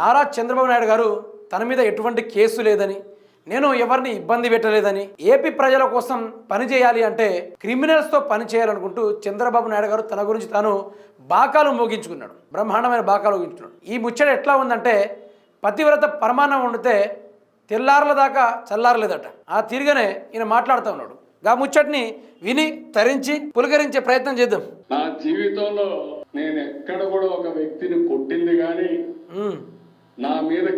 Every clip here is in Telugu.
నారా చంద్రబాబు నాయుడు గారు తన మీద ఎటువంటి కేసు లేదని నేను ఎవరిని ఇబ్బంది పెట్టలేదని ఏపీ ప్రజల కోసం పని చేయాలి అంటే క్రిమినల్స్తో పని చేయాలనుకుంటూ చంద్రబాబు నాయుడు గారు తన గురించి తాను బాకాలు మోగించుకున్నాడు. బ్రహ్మాండమైన బాకాలు మోగించుకున్నాడు. ఈ ముచ్చట ఎట్లా ఉందంటే పతివ్రత పరమాన్నం వండితే తెల్లారల దాకా చల్లారలేదట. ఆ తిరిగానే ఈయన మాట్లాడుతూ ఉన్నాడు. ఆ ముచ్చటిని విని తరించి పులకరించే ప్రయత్నం చేద్దాం. నా జీవితంలో నేను ఎక్కడ కూడా ఒక వ్యక్తిని కొట్టు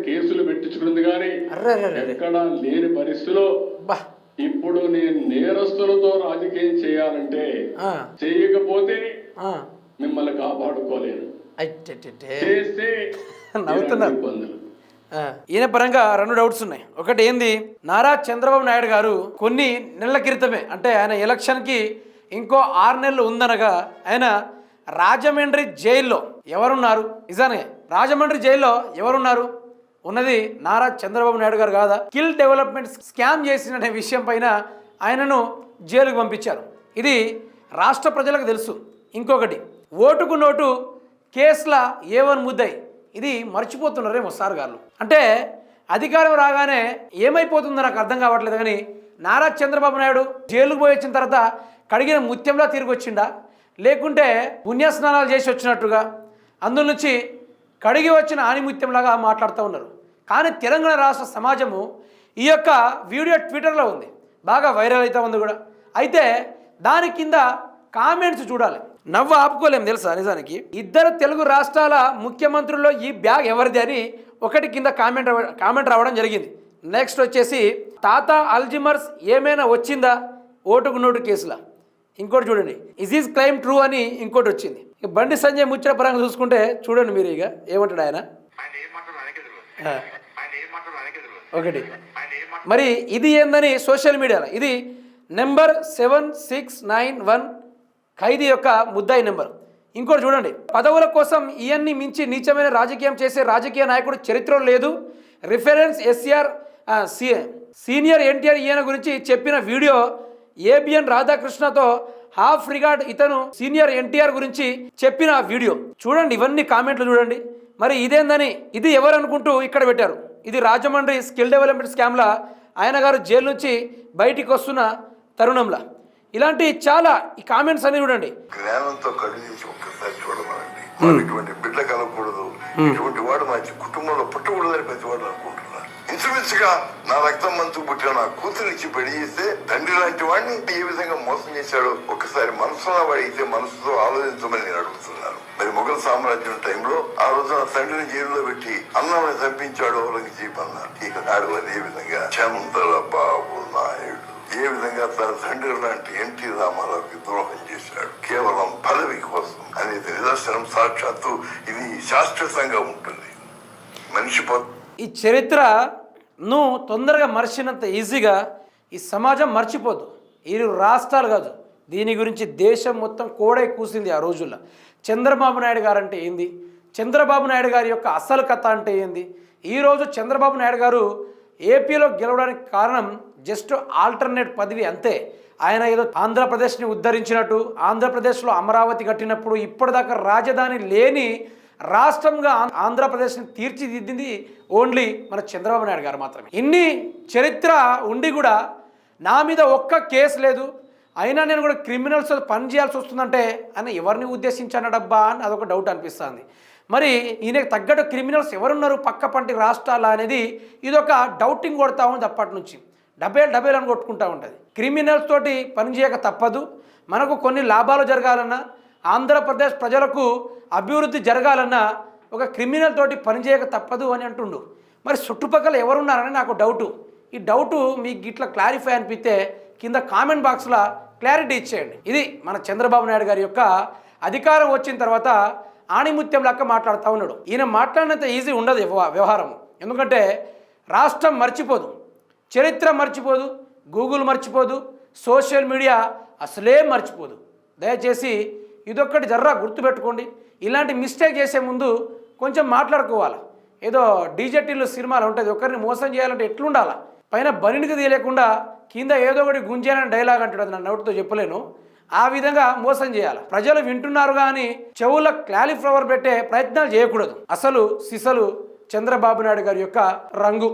కేసులు అర్రే అర్రే. ఎక్కడ లేని పరిస్థితిలో ఇప్పుడు నేను నేరస్తులతో రాజకీయం చేయాలంటే చేయకపోతే. మిమ్మల్ని కాపాడుకోలేను. చేస్తే నవ్వుతున్నారు. ఇబ్బందులు ఈయన పరంగా రెండు డౌట్స్ ఉన్నాయి ఒకటి ఏంది నారా చంద్రబాబు నాయుడు గారు కొన్ని నెలల క్రితమే అంటే ఆయన ఎలక్షన్కి ఇంకో ఆరు నెలలు ఉందనగా ఆయన రాజమండ్రి జైల్లో ఎవరున్నారు నిజానే రాజమండ్రి జైల్లో ఎవరున్నారు ఉన్నది నారా చంద్రబాబు నాయుడు గారు కాదా? స్కిల్ డెవలప్మెంట్ స్కామ్ చేసిన విషయం పైన ఆయనను జైలుకు పంపించారు. ఇది రాష్ట్ర ప్రజలకు తెలుసు. ఇంకొకటి ఓటుకు నోటు కేసుల ఏ వన్ ఇది మర్చిపోతున్నారేమో సార్ గారు. అంటే అధికారం రాగానే ఏమైపోతుందో నాకు అర్థం కావట్లేదు కానీ నారా చంద్రబాబు నాయుడు జైలుకు పోయి వచ్చిన తర్వాత కడిగిన ముత్యంలా తిరిగి వచ్చిండా? లేకుంటే పుణ్యస్నానాలు చేసి వచ్చినట్టుగా? అందులో నుంచి కడిగి వచ్చిన ఆనిముత్యంలాగా మాట్లాడుతూ ఉన్నారు. కానీ తెలంగాణ రాష్ట్ర సమాజము ఈ యొక్క వీడియో ట్విట్టర్లో ఉంది. బాగా వైరల్ అవుతూ ఉంది కూడా. అయితే దాని కింద కామెంట్స్ చూడాలి. నవ్వు ఆపుకోలేము తెలుసా నిజానికి? ఇద్దరు తెలుగు రాష్ట్రాల ముఖ్యమంత్రుల్లో ఈ బ్యాగ్ ఎవరిది అని ఒకటి కింద కామెంట్ కామెంట్ రావడం జరిగింది. నెక్స్ట్ వచ్చేసి తాత అల్జిమర్స్ ఏమైనా వచ్చిందా? ఓటుకు నోటు కేసులా? ఇంకోటి చూడండి. ఇస్ ఈజ్ క్లైమ్ ట్రూ అని ఇంకోటి వచ్చింది. బండి సంజయ్ ముచ్చట పరంగా చూసుకుంటే చూడండి మీరు ఇక. ఏమంటాడు ఆయన? ఒకటి. మరి ఇది ఏందని సోషల్ మీడియాలో? ఇది number seven six nine one ఖైదీ యొక్క ముద్దాయి నెంబర్. ఇంకోటి చూడండి. పదవుల కోసం ఇవన్నీ మించి నీచమైన రాజకీయం చేసే రాజకీయ నాయకుడు చరిత్రలో లేదు. రిఫరెన్స్ ఎస్ఆర్ సీనియర్ ఎన్టీఆర్ ఈయన గురించి చెప్పిన వీడియో ఏబిఎన్ రాధాకృష్ణతో హాఫ్ రిగార్డ్ ఇతను సీనియర్ ఎన్టీఆర్ గురించి చెప్పిన వీడియో. చూడండి ఇవన్నీ కామెంట్లు చూడండి. మరి ఇదేందని? ఇది ఎవరు అనుకుంటూ ఇక్కడ పెట్టారు? ఇది రాజమండ్రి స్కిల్ డెవలప్మెంట్ స్కామ్లా ఆయన గారు జైలు నుంచి బయటికి వస్తున్న తరుణంలా. ఇలాంటి చాలా ఈ కామెంట్స్ అన్ని చూడండి. జ్ఞానంతో కళ్ళు తీసి ఒక్కసారి చూడమనండి. వాడు ఇటువంటి బిడ్డ కలగకూడదు. ఇటువంటి వాడు మా కుటుంబంలో పుట్టకూడదని ప్రతి వాడు అనుకుంటున్నారు నా రక్తం మంచు పుట్టిన నా కూతురిచ్చి పెళ్ళి చేస్తే తండ్రి లాంటి వాడిని ఏ విధంగా మోసం చేశాడో ఒకసారి మనసులో వాడితే మనసుతో ఆలోచించమని నేను అడుగుతున్నాను. మరి మొఘల్ సామ్రాజ్యం టైంలో ఆ రోజు నా తండ్రిని జైల్లో పెట్టి అన్నమని చంపించాడు ఔరంగజీబ్ అన్నారు ఇక నాడు అదే విధంగా చంద్రబాబు నాయుడు ఏ విధంగా తన తండ్రి లాంటి ఎన్టీ రామారావుకి ద్రోహం చేశాడు. కేవలం పదవి కోసం అనేది నిదర్శనం. సాక్షాత్తు ఇది శాశ్వతంగా ఉంటుంది. మనిషి ఈ చరిత్ర నువ్వు తొందరగా మర్చినంత ఈజీగా ఈ సమాజం మర్చిపోదు. ఇరు రాష్ట్రాలు కాదు. దీని గురించి దేశం మొత్తం కోడై కూసింది ఆ రోజుల్లో. చంద్రబాబు నాయుడు గారు అంటే ఏంది? చంద్రబాబు నాయుడు గారి యొక్క అసలు కథ అంటే ఏంది? ఈరోజు చంద్రబాబు నాయుడు గారు ఏపీలో గెలవడానికి కారణం జస్ట్ ఆల్టర్నేట్ పదవి అంతే. ఆయన ఏదో ఆంధ్రప్రదేశ్ని ఉద్ధరించినట్టు ఆంధ్రప్రదేశ్లో అమరావతి కట్టినప్పుడు ఇప్పటిదాకా రాజధాని లేని రాష్ట్రంగా ఆంధ్రప్రదేశ్ని తీర్చిదిద్దింది ఓన్లీ మన చంద్రబాబు నాయుడు గారు మాత్రమే. ఇన్ని చరిత్ర ఉండి కూడా నా మీద ఒక్క కేసు లేదు. అయినా నేను కూడా క్రిమినల్స్ పని చేయాల్సి వస్తుందంటే ఆయన ఎవరిని ఉద్దేశించానడబ్బా అని అదొక డౌట్ అనిపిస్తుంది. మరి ఈయనకు తగ్గట్టు క్రిమినల్స్ ఎవరున్నారు పక్క పంటి రాష్ట్రాల అనేది ఇదొక డౌటింగ్ కొడతా ఉంది అప్పటి నుంచి. డబ్బేలు డబ్బేలు అని కొట్టుకుంటా ఉంటుంది. క్రిమినల్స్ తోటి పని చేయక తప్పదు. మనకు కొన్ని లాభాలు జరగాలన్నా ఆంధ్రప్రదేశ్ ప్రజలకు అభివృద్ధి జరగాలన్నా ఒక క్రిమినల్ తోటి పనిచేయక తప్పదు అని అంటుండు. మరి చుట్టుపక్కల ఎవరున్నారని నాకు డౌటు. ఈ డౌటు మీకు ఇట్లా క్లారిఫై అనిపిస్తే కింద కామెంట్ బాక్స్లో క్లారిటీ ఇచ్చేయండి. ఇది మన చంద్రబాబు నాయుడు గారి యొక్క అధికారం వచ్చిన తర్వాత ఆణిముత్యం లెక్క మాట్లాడుతూ ఉన్నాడు. ఈయన మాట్లాడినంత ఈజీ ఉండదు వ్యవహారం. ఎందుకంటే రాష్ట్రం మర్చిపోదు. చరిత్ర మర్చిపోదు. గూగుల్ మర్చిపోదు. సోషల్ మీడియా అసలే మర్చిపోదు. దయచేసి ఇదొక్కటి జర్రా గుర్తుపెట్టుకోండి. ఇలాంటి మిస్టేక్ చేసే ముందు కొంచెం మాట్లాడుకోవాలి? ఏదో డీజెటీలు సినిమాలు ఉంటుంది ఒకరిని మోసం చేయాలంటే ఎట్లుండాలా? పైన బనినికి తీయలేకుండా కింద ఏదో ఒకటి గుంజేనని డైలాగ్ అంటాడు అది నా నోటితో చెప్పలేను. ఆ విధంగా మోసం చేయాలి? ప్రజలు వింటున్నారు కానీ చెవుల క్లాలిఫ్లవర్ పెట్టే ప్రయత్నాలు చేయకూడదు. అసలు సిసలు చంద్రబాబు నాయుడు గారి యొక్క రంగు.